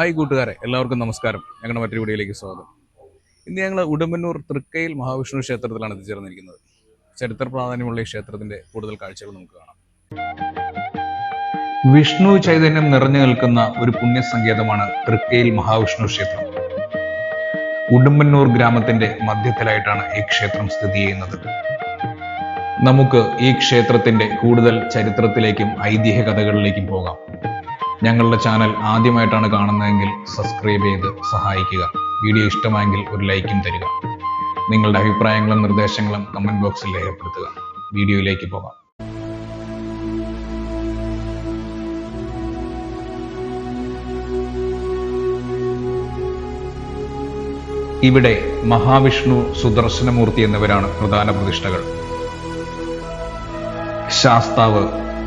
Hi കൂട്ടുകാരെ എല്ലാവർക്കും നമസ്കാരം. ഞങ്ങളുടെ മറ്റൊരു വീഡിയോയിലേക്ക് സ്വാഗതം. ഇന്ന് ഞങ്ങൾ ഉടുമ്പന്നൂർ തൃക്കയിൽ മഹാവിഷ്ണു ക്ഷേത്രത്തിലാണ് എത്തിച്ചേർന്നിരിക്കുന്നത്. ചരിത്ര പ്രാധാന്യമുള്ള ഈ ക്ഷേത്രത്തിന്റെ കൂടുതൽ കാഴ്ചകൾ നമുക്ക് കാണാം. വിഷ്ണു ചൈതന്യം നിറഞ്ഞു നിൽക്കുന്ന ഒരു പുണ്യസങ്കേതമാണ് തൃക്കയിൽ മഹാവിഷ്ണു ക്ഷേത്രം. ഉടുമ്പന്നൂർ ഗ്രാമത്തിന്റെ മധ്യത്തിലായിട്ടാണ് ഈ ക്ഷേത്രം സ്ഥിതി ചെയ്യുന്നത്. നമുക്ക് ഈ ക്ഷേത്രത്തിന്റെ കൂടുതൽ ചരിത്രത്തിലേക്കും ഐതിഹ്യ കഥകളിലേക്കും പോകാം. ഞങ്ങളുടെ ചാനൽ ആദ്യമായിട്ടാണ് കാണുന്നതെങ്കിൽ സബ്സ്ക്രൈബ് ചെയ്ത് സഹായിക്കുക. വീഡിയോ ഇഷ്ടമായെങ്കിൽ ഒരു ലൈക്കും തരിക. നിങ്ങളുടെ അഭിപ്രായങ്ങളും നിർദ്ദേശങ്ങളും കമന്റ് ബോക്സിൽ രേഖപ്പെടുത്തുക. വീഡിയോയിലേക്ക് പോകാം. ഇവിടെ മഹാവിഷ്ണു സുദർശനമൂർത്തി എന്നിവരാണ് പ്രധാന പ്രതിഷ്ഠകൾ. ശാസ്താവ്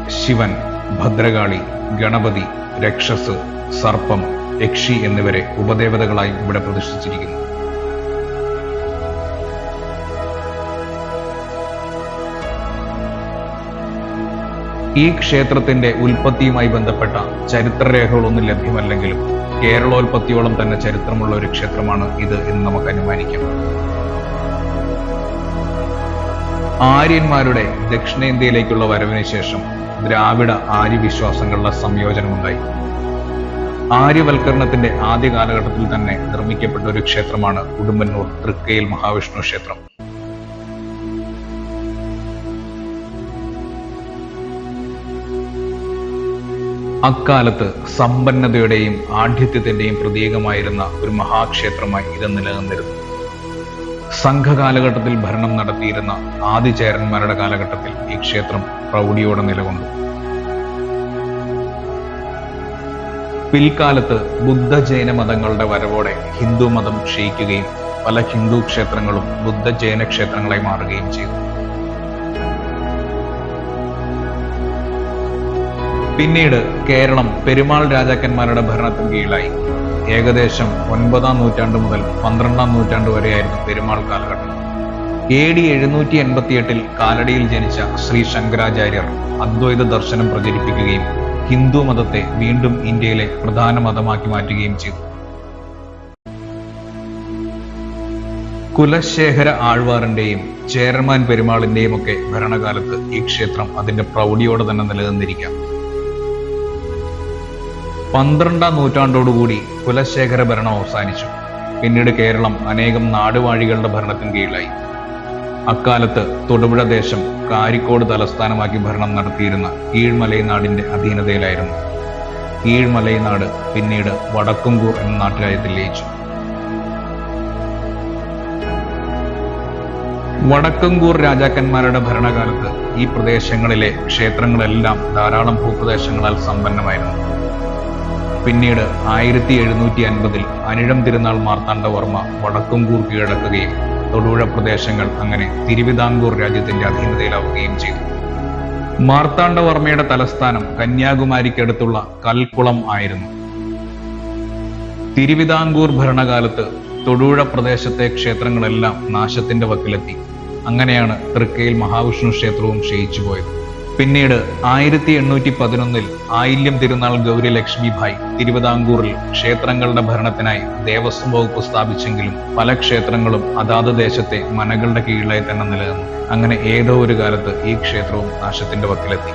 ശിവൻ ഭദ്രകാളി ഗണപതി രക്ഷസ് സർപ്പം യക്ഷി എന്നിവരെ ഉപദേവതകളായും ഇവിടെ പ്രതിഷ്ഠിച്ചിരിക്കുന്നു. ഈ ക്ഷേത്രത്തിന്റെ ഉൽപ്പത്തിയുമായി ബന്ധപ്പെട്ട ചരിത്രരേഖകളൊന്നും ലഭ്യമല്ലെങ്കിലും കേരളോൽപ്പത്തിയോളം തന്നെ ചരിത്രമുള്ള ഒരു ക്ഷേത്രമാണ് ഇത് എന്ന് നമുക്ക് അനുമാനിക്കാം. ആര്യന്മാരുടെ ദക്ഷിണേന്ത്യയിലേക്കുള്ള വരവിന് ശേഷം ദ്രാവിഡ ആര്യ വിശ്വാസങ്ങളുടെ സംയോജനമുണ്ടായി. ആര്യവൽക്കരണത്തിന്റെ ആദ്യ കാലഘട്ടത്തിൽ തന്നെ നിർമ്മിക്കപ്പെട്ട ഒരു ക്ഷേത്രമാണ് ഉടുമ്പന്നൂർ തൃക്കയിൽ മഹാവിഷ്ണു ക്ഷേത്രം. അക്കാലത്ത് സമ്പന്നതയുടെയും ആഢ്യത്യത്തിന്റെയും പ്രതീകമായിരുന്ന ഒരു മഹാക്ഷേത്രമായി ഇത് നിലനിന്നിരുന്നു. സംഘകാലഘട്ടത്തിൽ ഭരണം നടത്തിയിരുന്ന ആദിചേരന്മാരുടെ കാലഘട്ടത്തിൽ ഈ ക്ഷേത്രം പ്രൗഢിയോടെ നിലകൊണ്ടു. പിൽക്കാലത്ത് ബുദ്ധ ജൈന മതങ്ങളുടെ വരവോടെ ഹിന്ദു മതം ക്ഷയിക്കുകയും പല ഹിന്ദു ക്ഷേത്രങ്ങളും ബുദ്ധ ജൈന ക്ഷേത്രങ്ങളായി മാറുകയും ചെയ്തു. പിന്നീട് കേരളം പെരുമാൾ രാജാക്കന്മാരുടെ ഭരണത്തിന് കീഴിലായി. ഏകദേശം ഒൻപതാം നൂറ്റാണ്ട് മുതൽ പന്ത്രണ്ടാം നൂറ്റാണ്ട് വരെയായിരുന്നു പെരുമാൾ കാലഘട്ടം. എ ഡി എഴുന്നൂറ്റി എൺപത്തിയെട്ടിൽ കാലടിയിൽ ജനിച്ച ശ്രീ ശങ്കരാചാര്യർ അദ്വൈത ദർശനം പ്രചരിപ്പിക്കുകയും ഹിന്ദു മതത്തെ വീണ്ടും ഇന്ത്യയിലെ പ്രധാന മതമാക്കി മാറ്റുകയും ചെയ്തു. കുലശേഖര ആഴ്വാറിന്റെയും ചേരമാൻ പെരുമാളിന്റെയും ഒക്കെ ഭരണകാലത്ത് ഈ ക്ഷേത്രം അതിന്റെ പ്രൗഢിയോടെ തന്നെ നിലനിന്നിരിക്കാം. പന്ത്രണ്ടാം നൂറ്റാണ്ടോടുകൂടി കുലശേഖര ഭരണം അവസാനിച്ചു. പിന്നീട് കേരളം അനേകം നാടുവാഴികളുടെ ഭരണത്തിന് കീഴിലായി. അക്കാലത്ത് തൊടുപുഴ ദേശം കാരിക്കോട് തലസ്ഥാനമാക്കി ഭരണം നടത്തിയിരുന്ന കീഴ്മലൈനാടിന്റെ അധീനതയിലായിരുന്നു. കീഴ്മലൈനാട് പിന്നീട് വടക്കുംകൂർ എന്ന നാട്ടുരാജ്യത്തിൽ ലയിച്ചു. വടക്കുംകൂർ രാജാക്കന്മാരുടെ ഭരണകാലത്ത് ഈ പ്രദേശങ്ങളിലെ ക്ഷേത്രങ്ങളെല്ലാം ധാരാളം ഭൂപ്രദേശങ്ങളാൽ സമ്പന്നമായിരുന്നു. പിന്നീട് ആയിരത്തി എഴുന്നൂറ്റി അൻപതിൽ അനിഴം തിരുനാൾ മാർത്താണ്ഡവർമ്മ വടക്കുംകൂർ കീഴടക്കുകയും തൊടുപുഴ പ്രദേശങ്ങൾ അങ്ങനെ തിരുവിതാംകൂർ രാജ്യത്തിന്റെ അധീനതയിലാവുകയും ചെയ്തു. മാർത്താണ്ഡവർമ്മയുടെ തലസ്ഥാനം കന്യാകുമാരിക്കടുത്തുള്ള കൽക്കുളം ആയിരുന്നു. തിരുവിതാംകൂർ ഭരണകാലത്ത് തൊടുപുഴ പ്രദേശത്തെ ക്ഷേത്രങ്ങളെല്ലാം നാശത്തിന്റെ വക്കിലെത്തി. അങ്ങനെയാണ് തൃക്കയിൽ മഹാവിഷ്ണു ക്ഷേത്രവും ക്ഷയിച്ചു പോയത് പിന്നീട് ആയിരത്തി എണ്ണൂറ്റി പതിനൊന്നിൽ ആയില്യം തിരുനാൾ ഗൗരി ലക്ഷ്മിഭായ് തിരുവിതാംകൂറിൽ ക്ഷേത്രങ്ങളുടെ ഭരണത്തിനായി ദേവസ്വം വകുപ്പ് സ്ഥാപിച്ചെങ്കിലും പല ക്ഷേത്രങ്ങളും അതാത് ദേശത്തെ മനകളുടെ കീഴിലായി തന്നെ നിലനിന്നു. അങ്ങനെ ഏതോ ഒരു കാലത്ത് ഈ ക്ഷേത്രവും നാശത്തിന്റെ വക്കിലെത്തി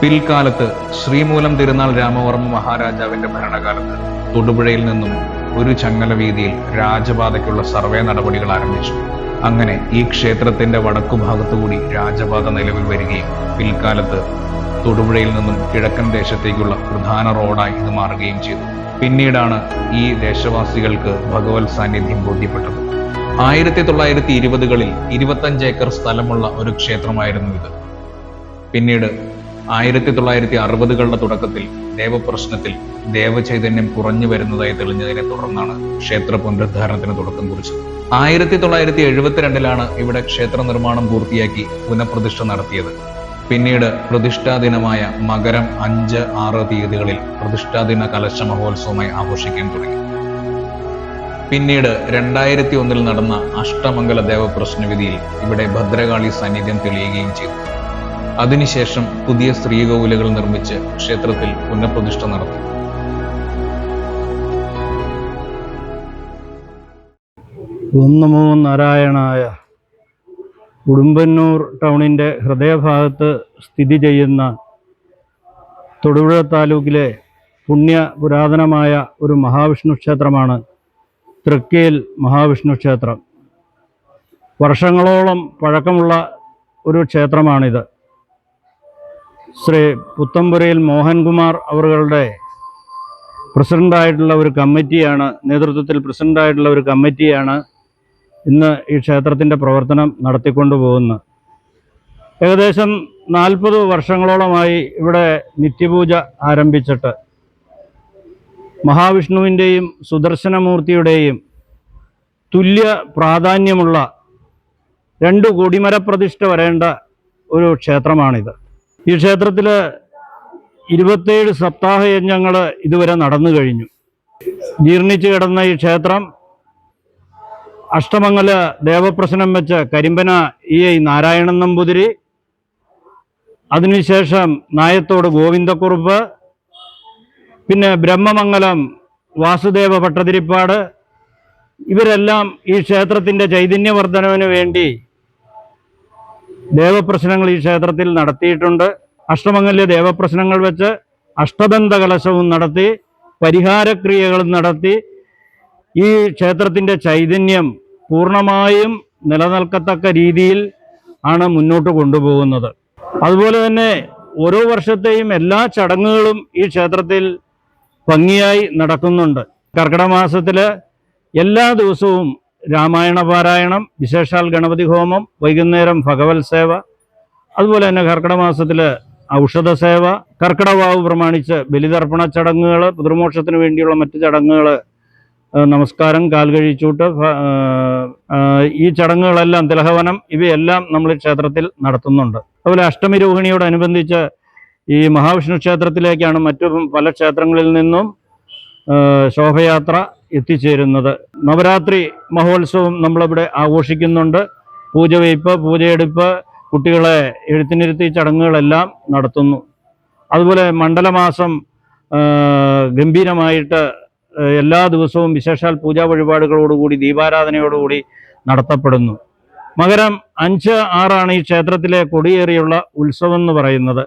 പിൽക്കാലത്ത് ശ്രീമൂലം തിരുനാൾ രാമവർമ്മ മഹാരാജാവിന്റെ ഭരണകാലത്ത് തൊടുപുഴയിൽ നിന്നും ഒരു ചങ്ങല വീതിയിൽ രാജപാതയ്ക്കുള്ള സർവേ നടപടികൾ ആരംഭിച്ചു. അങ്ങനെ ഈ ക്ഷേത്രത്തിന്റെ വടക്കുഭാഗത്തുകൂടി രാജപാത നിലവിൽ വരികയും പിൽക്കാലത്ത് തൊടുപുഴയിൽ നിന്നും കിഴക്കൻ ദേശത്തേക്കുള്ള പ്രധാന റോഡായി ഇത് മാറുകയും ചെയ്തു. പിന്നീടാണ് ഈ ദേശവാസികൾക്ക് ഭഗവത് സാന്നിധ്യം ബോധ്യപ്പെട്ടത്. ആയിരത്തി തൊള്ളായിരത്തി ഇരുപതുകളിൽ ഇരുപത്തഞ്ച് ഏക്കർ സ്ഥലമുള്ള ഒരു ക്ഷേത്രമായിരുന്നു ഇത്. പിന്നീട് ആയിരത്തി തൊള്ളായിരത്തി അറുപതുകളുടെ തുടക്കത്തിൽ ദേവപ്രശ്നത്തിൽ ദേവചൈതന്യം കുറഞ്ഞു വരുന്നതായി തെളിഞ്ഞതിനെ തുടർന്നാണ് ക്ഷേത്ര പുനരുദ്ധാരണത്തിന് തുടക്കം കുറിച്ചത്. ആയിരത്തി തൊള്ളായിരത്തി എഴുപത്തിരണ്ടിലാണ് ഇവിടെ ക്ഷേത്ര നിർമ്മാണം പൂർത്തിയാക്കി പുനഃപ്രതിഷ്ഠ നടത്തിയത്. പിന്നീട് പ്രതിഷ്ഠാദിനമായ മകരം അഞ്ച് ആറ് തീയതികളിൽ പ്രതിഷ്ഠാദിന കലശ മഹോത്സവമായി ആഘോഷിക്കാൻ തുടങ്ങി. പിന്നീട് രണ്ടായിരത്തി ഒന്നിൽ നടന്ന അഷ്ടമംഗല ദേവപ്രശ്നവിധിയിൽ ഇവിടെ ഭദ്രകാളി സാന്നിധ്യം തെളിയുകയും ചെയ്തു. അതിനുശേഷം പുതിയ സ്ത്രീകോവിലുകൾ നിർമ്മിച്ച് ക്ഷേത്രത്തിൽ പുനഃപ്രതിഷ്ഠ നടത്തി. ഓം നമോ നാരായണായ. ഉടുമ്പന്നൂർ ടൗണിന്റെ ഹൃദയഭാഗത്ത് സ്ഥിതി ചെയ്യുന്ന തൊടുപുഴ താലൂക്കിലെ പുണ്യ പുരാതനമായ ഒരു മഹാവിഷ്ണു ക്ഷേത്രമാണ് തൃക്കേൽ മഹാവിഷ്ണു ക്ഷേത്രം. വർഷങ്ങളോളം പഴക്കമുള്ള ഒരു ക്ഷേത്രമാണിത്. ശ്രീ പുത്തമ്പുരയിൽ മോഹൻകുമാർ അവറുകളുടെ പ്രസിഡന്റായിട്ടുള്ള ഒരു കമ്മിറ്റിയാണ് നേതൃത്വത്തിൽ പ്രസിഡന്റായിട്ടുള്ള ഒരു കമ്മിറ്റിയാണ് ഇന്ന് ഈ ക്ഷേത്രത്തിന്റെ പ്രവർത്തനം നടത്തിക്കൊണ്ടുപോകുന്നത്. ഏകദേശം നാൽപ്പത് വർഷങ്ങളോളമായി ഇവിടെ നിത്യപൂജ ആരംഭിച്ചിട്ട് മഹാവിഷ്ണുവിന്റെയും സുദർശനമൂർത്തിയുടെയും തുല്യ പ്രാധാന്യമുള്ള രണ്ട് കൊടിമരപ്രതിഷ്ഠ വരേണ്ട ഒരു ക്ഷേത്രമാണിത്. ഈ ക്ഷേത്രത്തിൽ ഇരുപത്തേഴ് സപ്താഹ യജ്ഞങ്ങൾ ഇതുവരെ നടന്നു കഴിഞ്ഞു. ജീർണിച്ചു കിടന്ന ഈ ക്ഷേത്രം അഷ്ടമംഗല ദേവപ്രശ്നം വെച്ച കരിമ്പന ഇ ഐ നാരായണൻ നമ്പൂതിരി അതിനുശേഷം നായത്തോട് ഗോവിന്ദക്കുറുപ്പ് പിന്നെ ബ്രഹ്മമംഗലം വാസുദേവ ഭട്ടതിരിപ്പാട് ഇവരെല്ലാം ഈ ക്ഷേത്രത്തിന്റെ ചൈതന്യവർദ്ധനവിന് വേണ്ടി ദേവപ്രശ്നങ്ങൾ ഈ ക്ഷേത്രത്തിൽ നടത്തിയിട്ടുണ്ട്. അഷ്ടമംഗല്യ ദേവപ്രശ്നങ്ങൾ വെച്ച് അഷ്ടബന്ധ കലശവും നടത്തി പരിഹാരക്രിയകളും നടത്തി. ഈ ക്ഷേത്രത്തിന്റെ ചൈതന്യം പൂർണമായും നിലനിൽക്കത്തക്ക രീതിയിൽ ആണ് മുന്നോട്ട് കൊണ്ടുപോകുന്നത്. അതുപോലെ തന്നെ ഓരോ വർഷത്തെയും എല്ലാ ചടങ്ങുകളും ഈ ക്ഷേത്രത്തിൽ ഭംഗിയായി നടക്കുന്നുണ്ട്. കർക്കിടക മാസത്തിൽ എല്ലാ ദിവസവും രാമായണ പാരായണം വിശേഷാൽ ഗണപതി ഹോമം വൈകുന്നേരം ഭഗവത് സേവ അതുപോലെ തന്നെ കർക്കിടക മാസത്തിൽ ഔഷധ സേവ കർക്കിടവാവ് പ്രമാണിച്ച് ബലിതർപ്പണ ചടങ്ങുകൾ പിതൃമോക്ഷത്തിന് വേണ്ടിയുള്ള മറ്റ് ചടങ്ങുകൾ നമസ്കാരം കാൽകഴിച്ചൂട്ട് ഈ ചടങ്ങുകളെല്ലാം തിലഹവനം ഇവയെല്ലാം നമ്മൾ ക്ഷേത്രത്തിൽ നടത്തുന്നുണ്ട്. അതുപോലെ അഷ്ടമി രോഹിണിയോടനുബന്ധിച്ച് ഈ മഹാവിഷ്ണു ക്ഷേത്രത്തിലേക്കാണ് മറ്റു പല ക്ഷേത്രങ്ങളിൽ നിന്നും ശോഭയാത്ര എത്തിച്ചേരുന്നത്. നവരാത്രി മഹോത്സവം നമ്മളിവിടെ ആഘോഷിക്കുന്നുണ്ട്. പൂജവയ്പ് പൂജയെടുപ്പ് കുട്ടികളെ എഴുത്തിനിരുത്തി ചടങ്ങുകളെല്ലാം നടത്തുന്നു. അതുപോലെ മണ്ഡലമാസം ഗംഭീരമായിട്ട് എല്ലാ ദിവസവും വിശേഷാൽ പൂജാ വഴിപാടുകളോടുകൂടി ദീപാരാധനയോടുകൂടി നടത്തപ്പെടുന്നു. മകരം അഞ്ച് ആറാണ് ഈ ക്ഷേത്രത്തിലെ കൊടിയേറിയുള്ള ഉത്സവം എന്ന് പറയുന്നത്.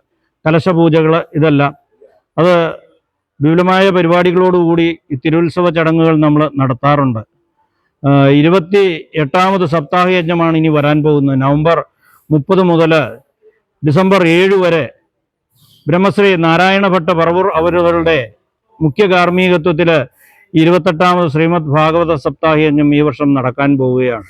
കലശപൂജകൾ ഇതെല്ലാം. അത് വിപുലമായ പരിപാടികളോടുകൂടി തിരുത്സവ ചടങ്ങുകൾ നമ്മൾ നടത്താറുണ്ട്. ഇരുപത്തി എട്ടാമത് സപ്താഹ യജ്ഞമാണ് ഇനി വരാൻ പോകുന്നത്. നവംബർ മുപ്പത് മുതൽ ഡിസംബർ ഏഴ് വരെ ബ്രഹ്മശ്രീ നാരായണ ഭട്ട പറവൂർ അവരുടെ മുഖ്യ കാർമ്മികത്വത്തിൽ ഇരുപത്തെട്ടാമത് ശ്രീമദ് ഭാഗവത സപ്താഹ യജ്ഞം ഈ വർഷം നടക്കാൻ പോവുകയാണ്.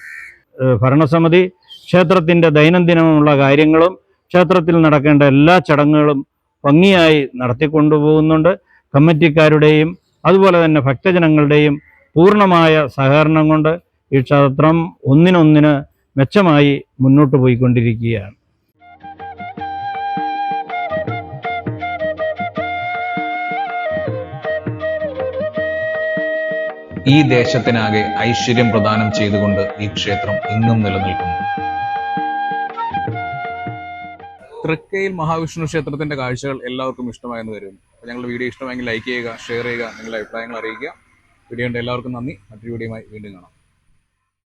ഭരണസമിതി ക്ഷേത്രത്തിന്റെ ദൈനംദിനമുള്ള കാര്യങ്ങളും ക്ഷേത്രത്തിൽ നടക്കേണ്ട എല്ലാ ചടങ്ങുകളും ഭംഗിയായി നടത്തിക്കൊണ്ടുപോകുന്നുണ്ട്. കമ്മിറ്റിക്കാരുടെയും അതുപോലെ തന്നെ ഭക്തജനങ്ങളുടെയും പൂർണമായ സഹകരണം കൊണ്ട് ഈ ക്ഷേത്രം ഒന്നിനൊന്നിന് മെച്ചമായി മുന്നോട്ട് പോയിക്കൊണ്ടിരിക്കുകയാണ്. ഈ ദേശത്തിനാകെ ഐശ്വര്യം പ്രദാനം ചെയ്തുകൊണ്ട് ഈ ക്ഷേത്രം ഇന്നും നിലനിൽക്കുന്നു. തൃക്കയിൽ മഹാവിഷ്ണു ക്ഷേത്രത്തിന്റെ കാഴ്ചകൾ എല്ലാവർക്കും ഇഷ്ടമായെന്ന് കരുതുന്നു. അപ്പോൾ ഞങ്ങളുടെ വീഡിയോ ഇഷ്ടമായെങ്കിൽ ലൈക്ക് ചെയ്യുക ഷെയർ ചെയ്യുക നിങ്ങളുടെ അഭിപ്രായങ്ങൾ അറിയിക്കുക. വീഡിയോ ഉണ്ട് എല്ലാവർക്കും നന്ദി. മറ്റൊരു വീഡിയോയുമായി വീണ്ടും കാണാം.